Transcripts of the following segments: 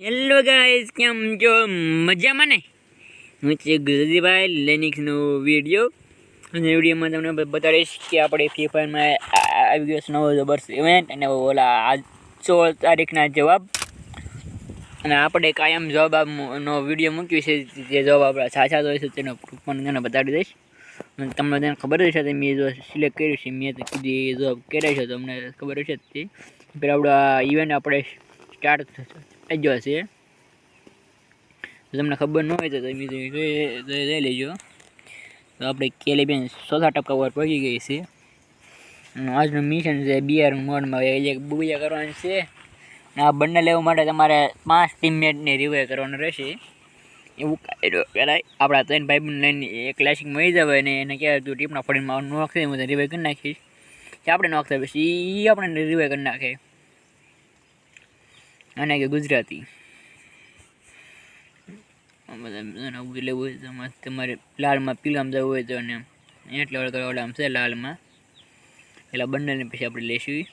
Hello guys કેમ છો? મજામાં ને? હું છે ગુજરાતીભાઈ લેનિક્સનો વીડિયો. અને વિડીયોમાં તમને બતાડીશ કે આપણે ફ્રી ફાયરમાં આવી ગયો છે નવો જબરદસ્ત ઇવેન્ટ અને ઓલા આ સોળ તારીખના જવાબ. અને આપણે કાયમ જવાબ નો વીડિયો મૂક્યો છે. જે જવાબ આપણા સાચા હોય છે તેનો પ્રૂફ પણ તમને બતાડી દઈશ. અને તમને તેને ખબર જ છે કે મેં જો સિલેક્ટ કર્યું છે. મેં તો કીધું એ જવાબ કર્યા છે. તમને ખબર છે તે. પેલા આપણો ઇવેન્ટ આપણે સ્ટાર્ટ ગયો છે તમને ખબર ન હોય તો તમે જોઈ લેજો તો આપણે કેલી બેન ચોથા ટપકા ઉપર પહોંચી ગઈ છે આજનું મિશન છે બિયર મોડમાં એક બુબિયા કરવાની છે અને આ બંને લેવા માટે તમારે પાંચ ટીમમેટને રિવાય કરવાનું રહેશે એવું કાંઈ પહેલાં આપણા ત્રણ ભાઈ બંધ લઈને એક ક્લાસિક મળી જવાય અને એને કહેવાય તું ટીપના ફળીમાં નોખશે હું રિવાય કરી નાખીશ કે આપણે નોખતા પછી એ આપણે રિવાય કરી નાખે અને કે ગુજરાતી. લેવું હોય તમારે- લાલમાં પીલામાં જવું હોય તો અને એટલે ઓલામાં છે લાલમાં. પેલા બંનેને પછી આપણે લેશું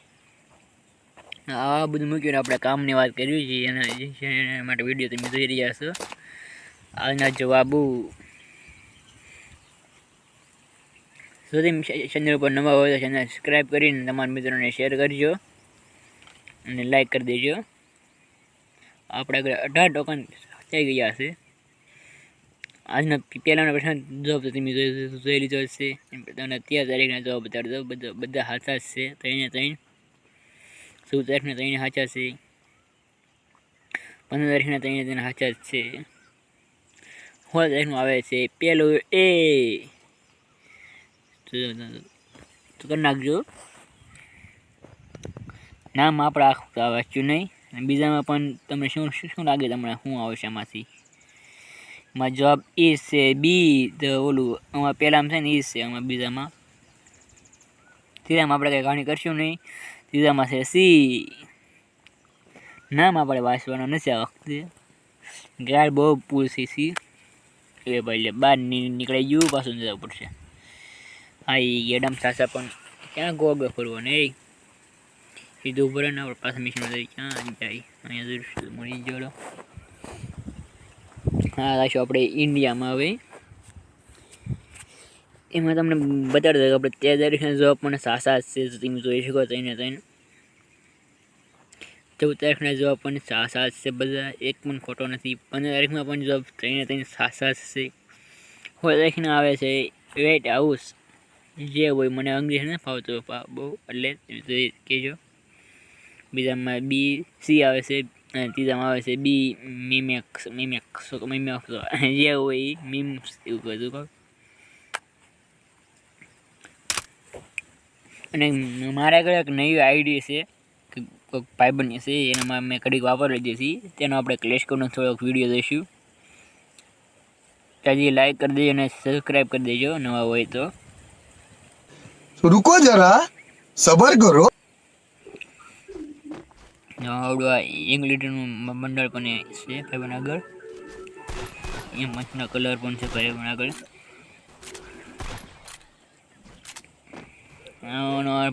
આ બધું મૂક્યું આપણે કામની વાત કરવી છે એના માટે વીડિયો તમે જોઈ રહ્યા છો. આજના જવાબો. જો તમે ચેનલ ઉપર નવા હોય તો ચેનલ સબસ્ક્રાઈબ કરીને તમારા મિત્રોને શેર કરજો અને લાઈક કરી દેજો. આપણે આગળ અઢાર ટોકન થઈ ગયા છે. આજના પહેલાંનો પ્રશ્ન જવાબ તો તમે જોઈ જોઈ લીધો છે. અને તેર તારીખના જવાબ બતાડી દો બધા બધા સાચા જ છે. ત્રણે ત્રણ. ચૌદ તારીખના ત્રણે સાચા છે. પંદર તારીખના ત્રણે ત્રણ સાચા જ છે. સોળ તારીખનું આવે છે. પેલું એ. તો તો કરી નાખજો. નામ આપણે આખું તો વાંચ્યું નહીં. અને બીજામાં પણ તમને શું શું લાગે તમને? શું આવશે આમાંથી? એમાં જવાબ એ છે બી. ઓલું આમાં પહેલામાં છે ને એ છે આમાં બીજામાં. ત્રીજામાં આપણે કંઈ કહાણી કરશું નહીં. ત્રીજામાં છે સી. નામ આપણે વાંચવાનું નથી આ વખતે. ગાળ બહુ પૂરશે સી એ ભાઈ બહાર નીકળી ગયું, પાછું જવું પડશે. હા એ એડમ સાસા પણ ક્યાં ગોગ ફરવાનું એ સીધું ઉપર ને આપણે પાછા મિશનમાં જઈ ક્યાં જાય અહીંયા જોઈશું મળી ગયો હા રાખ્યું આપણે ઇન્ડિયામાં હવે એમાં તમને બતાડી દઉં આપણે તેર તારીખના જવાબ પણ સાસા જ છે તો તમે જોઈ શકો તેને તેને ચૌદ તારીખના જવાબ પણ સાસા જ છે બધા એક પણ ખોટો નથી પંદર તારીખમાં પણ જવાબ ત્રણે ત્રણ સાસા જ છે સોળ તારીખના આવે છે વેટ હાઉસ જે હોય મને અંગ્રેજી નથી ફાવતો બહુ એટલે કહેજો બીજામાં બી સી આવે છે, અને ત્રીજામાં આવે છે બી મિમેક્સ મિમેક્સ મિમેક્સ જે હોય એ મીમ્સ એવું કહ્યું કહું અને મારા આગળ એક નવી આઈડી છે, કે કોઈક ભાઈબંધ છે એનામાં મેં કડીક વાપરી દીધી તેનો આપણે ક્લેશ કરવાનો થોડોક વીડિયો દઈશું તાજી લાઈક કરી દેજો અને સબસ્ક્રાઈબ કરી દેજો, નવા હોય તો રૂકો જરા, સબર કરો. આવડું ઇંગ્લિશનું મંડળ પણ છે, ભાઈબંધ આગળ અહીંયા મસ્તના કલર પણ છે ભાઈબંધ આગળ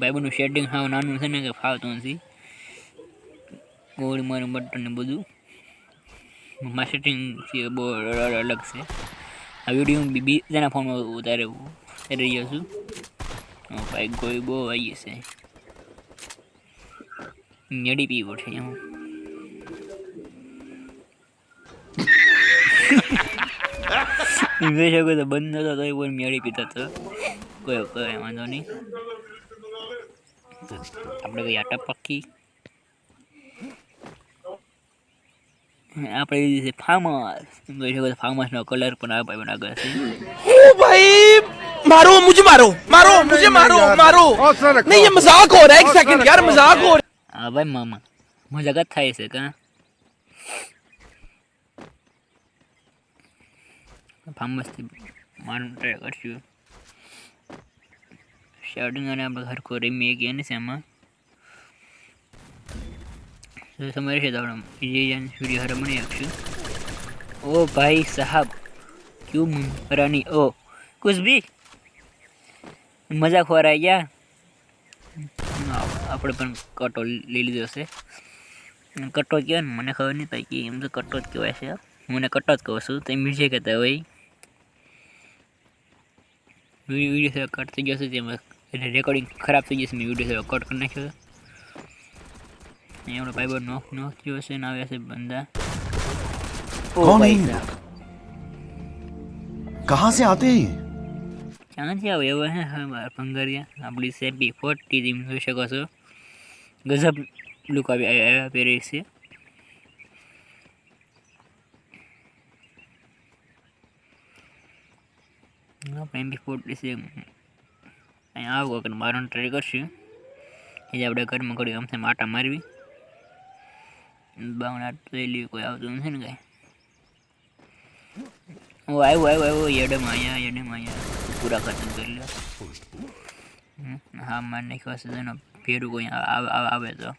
ભાઈબંધનું શેડિંગ સાવ નાનું છે ને કે ફાવતું નથી. ગોળ મારું બટન ને બધું. છે બહુ અલગ છે. આ વીડિયો હું બીજાના ફોનમાં ઉતારે ઉતારી રહ્યો છું. ભાઈ ગોળી બહુ આવી છે. મેડી પીવો છે એમ જોઈ શકો તો બંધ નતો તો પણ મેળી પીતો હતો કોઈ કોઈ વાંધો નહીં તો આપણે કઈ આટા પક્કી આપણે લીધી છે ફાર્મસ જોઈ શકો તો ફાર્મસનો કલર પણ આ ભાઈ આગળ છે ओ भाई मारो मुझे मारो मारो मुझे मारो मारो नहीं ये मजाक हो रहा है एक सेकंड यार मजाक हो रहा है હા આવે મામા મજાક જ થાય છે કા ફાર્મસથી મારું ટ્રાય કરશું. શર્ટિંગ અને આપણે હરખો રમીએ ગયા ને એમાં તો સમય રહેશે તો આપણે વિજયન સૂર્ય હર મળી આપશું. ઓ ભાઈ સાહેબ, ક્યુ રાની ઓ કુશ ભી મજાક ખોરાઈ ગયા? આપણે પણ કટો લઈ લીધો છે કટ્ટો જ કહેવાય ને મને ખબર નહીં પછી એમ તો કટ્ટો જ કહેવાય છે હું એને કટ્ટો જ કહું છું તમે બીજે કહેતા હોય વિડીયો થોડો કટ થઈ જશે તેમાં એટલે રેકોર્ડિંગ ખરાબ થઈ જશે મેં વિડીયો થોડો કટ કરી નાખ્યો અહીંયા આપણો ભાઈબંધ નોક નોક થયો છે ને આવ્યા છે બંદા ઓ કોણ ભાઈ હે? સાહેબ कहाँ से आते हैं ये? ક્યાંથી આવે એવા હે હા ભંગારિયા આપણી સેપી ફોર્ટી તમે જોઈ શકો છો ગજબ લુક આવી આવ્યા પહેરે છે આપણે એમ બી ફોર્ટી છે અહીંયા આવો વખત મારવાનું ટ્રાય કરશું એ જ આપણે ઘરમાં કર્યું આમથી માટા મારવી બાવણા જોઈ લેવી કોઈ આવતું નથી ને કાંઈ ઓ આવ્યો આવ્યો આવ્યો યડમ આયા યડમ આયા પૂરા ખતમ કરી લો હમ, હા માર નાખ્યો હશે તેનો ફેરું કોઈ આ- આ- આ- આવે તો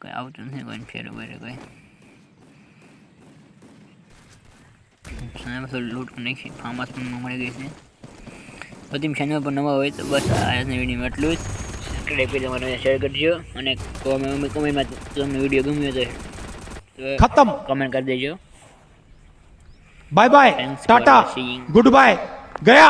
કોઈ આવતું નથી કોઈ ફેરું કરે કોઈ સામે થોડું લૂંટ નાખી ફાર્મ હાઉસ પણ મળી ગઈ છે તો તમે ચેનલ પર નવા હોય તો બસ આજના વિડીયોમાં એટલું જ સબસ્ક્રાઈબ કરી તમારે શેર કરજો અને કોમેન્ટ કોમેન્ટમાં તમને વિડીયો ગમ્યો તો खत्म કમેન્ટ કરી દેજો bye bye Thanks for Tata watching. Good bye गया